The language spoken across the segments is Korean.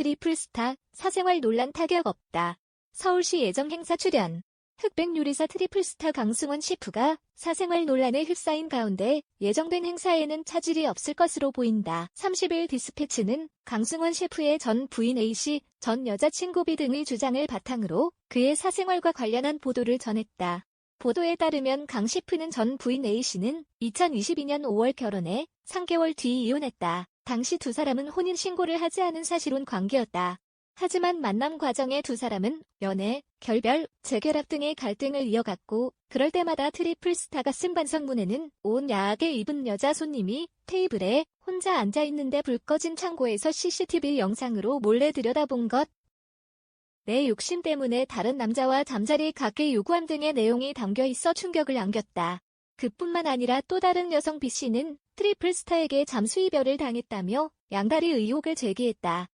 트리플 스타, 사생활 논란 타격 없다. 서울시 예정 행사 출연. 흑백 요리사 트리플 스타 강승원 셰프가 사생활 논란에 휩싸인 가운데 예정된 행사에는 차질이 없을 것으로 보인다. 30일 디스패치는 강승원 셰프의 전 부인 A씨, 전 여자친구 B 등의 주장을 바탕으로 그의 사생활과 관련한 보도를 전했다. 보도에 따르면 강 셰프는 전 부인 A씨는 2022년 5월 결혼해 3개월 뒤 이혼했다. 당시 두 사람은 혼인 신고를 하지 않은 사실혼 관계였다. 하지만 만남 과정에 두 사람은 연애, 결별, 재결합 등의 갈등을 이어갔고 그럴 때마다 트리플 스타가 쓴 반성문에는 온 야하게 입은 여자 손님이 테이블에 혼자 앉아 있는데 불 꺼진 창고에서 CCTV 영상으로 몰래 들여다본 것. 내 욕심 때문에 다른 남자와 잠자리 갖게 요구함 등의 내용이 담겨 있어 충격을 안겼다. 그뿐만 아니라 또 다른 여성 B씨는 트리플 스타에게 잠수 이별을 당했다며 양다리 의혹을 제기했다.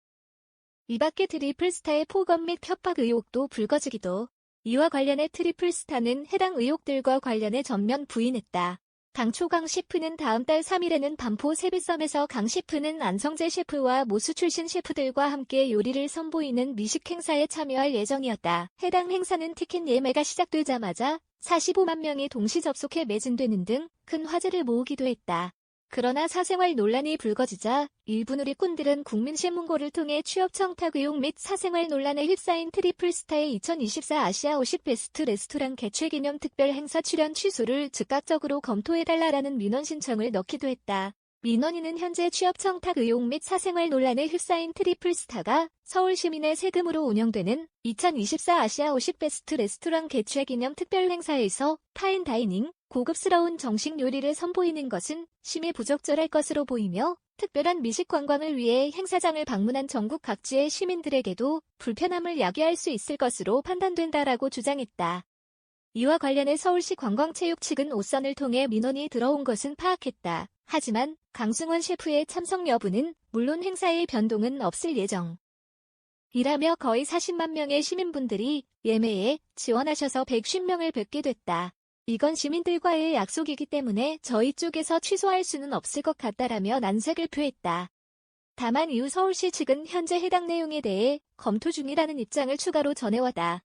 이 밖에 트리플 스타의 폭언 및 협박 의혹도 불거지기도. 이와 관련해 트리플 스타는 해당 의혹들과 관련해 전면 부인했다. 당초 강 셰프는 다음 달 3일에는 반포 세비섬에서 강 셰프는 안성재 셰프와 모수 출신 셰프들과 함께 요리를 선보이는 미식 행사에 참여할 예정이었다. 해당 행사는 티켓 예매가 시작되자마자 45만 명이 동시 접속해 매진되는 등 큰 화제를 모으기도 했다. 그러나 사생활 논란이 불거지자 일부 누리꾼들은 국민신문고를 통해 취업 청탁 의혹 및 사생활 논란에 휩싸인 트리플 스타의 2024 아시아 50 베스트 레스토랑 개최 기념 특별 행사 출연 취소를 즉각적으로 검토해달라라는 민원 신청을 넣기도 했다. 민원인은 현재 취업 청탁 의혹 및 사생활 논란에 휩싸인 트리플 스타가 서울 시민의 세금으로 운영되는 2024 아시아 50 베스트 레스토랑 개최 기념 특별 행사에서 파인 다이닝, 고급스러운 정식 요리를 선보이는 것은 심히 부적절할 것으로 보이며 특별한 미식 관광을 위해 행사장을 방문한 전국 각지의 시민들에게도 불편함을 야기할 수 있을 것으로 판단된다라고 주장했다. 이와 관련해 서울시 관광체육 측은 오선을 통해 민원이 들어온 것은 파악했다. 하지만 강승원 셰프의 참석 여부는 물론 행사의 변동은 없을 예정. 이라며 거의 40만 명의 시민분들이 예매에 지원하셔서 150명을 뵙게 됐다. 이건 시민들과의 약속이기 때문에 저희 쪽에서 취소할 수는 없을 것 같다라며 난색을 표했다. 다만 이후 서울시 측은 현재 해당 내용에 대해 검토 중이라는 입장을 추가로 전해왔다.